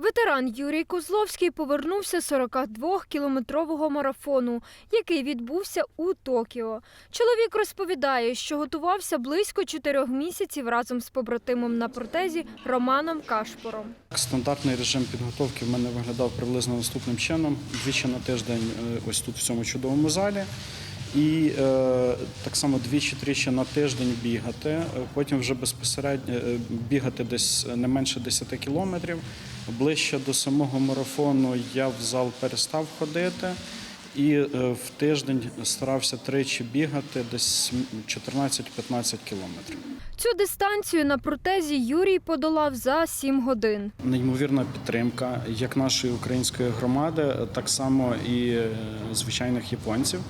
Ветеран Юрій Козловський повернувся з 42-кілометрового марафону, який відбувся у Токіо. Чоловік розповідає, що готувався близько чотирьох місяців разом з побратимом на протезі Романом Кашпором. Стандартний режим підготовки в мене виглядав приблизно наступним чином: двічі на тиждень е, ось тут в цьому чудовому залі. І е, так само двічі-тричі на тиждень бігати, е, потім вже безпосередньо е, бігати десь не менше 10 кілометрів. Ближче до самого марафону я в зал перестав ходити і е, в тиждень старався тричі бігати десь 14-15 кілометрів. Цю дистанцію на протезі Юрій подолав за 7 годин. Неймовірна підтримка як нашої української громади, так само і е, звичайних японців.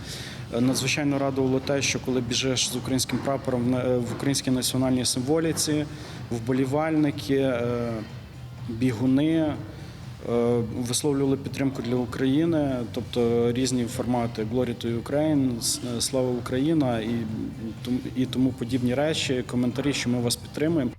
Надзвичайно радувало те, що коли біжиш з українським прапором е, в українській національній символіці, вболівальники, бігуни е, висловлювали підтримку для України, тобто різні формати Glory to Ukraine, е, Слава Україна і, тому- подібні речі, коментарі, що ми вас підтримуємо.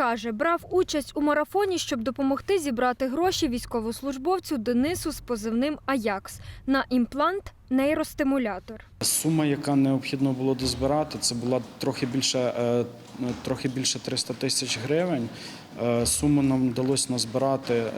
Каже, брав участь у марафоні, щоб допомогти зібрати гроші військовослужбовцю Денису з позивним Аякс на імплант нейростимулятор. Сума, яка необхідно було дозбирати, це була трохи більше, е, трохи більше 300 тисяч гривень. Е, Суму нам вдалося назбирати е,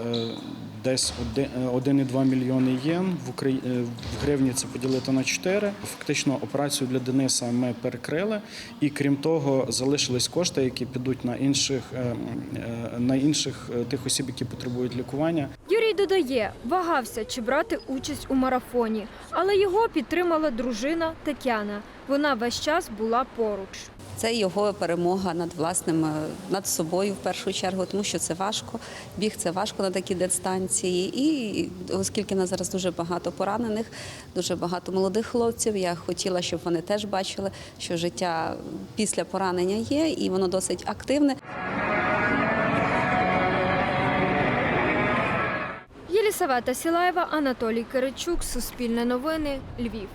десь е, 1,2 мільйони єн. В Украї- е, в гривні це поділити на 4. Фактично операцію для Дениса ми перекрили. І крім того, залишились кошти, які підуть на інших, е, е, на інших е, тих осіб, які потребують лікування. Юрій додає, вагався, чи брати участь у марафоні, але його підтримала дружина Тетяна. Вона весь час була поруч. Це його перемога над власним, е, над собою в першу чергу, тому що це важко. Біг це важко на такій дистанції. І оскільки нас зараз дуже багато поранених, дуже багато молодих хлопців, я хотіла, щоб вони теж бачили, що життя після поранення є, і воно досить активне. Єлісавета Сілаєва, Анатолій Киричук, Суспільне новини, Львів.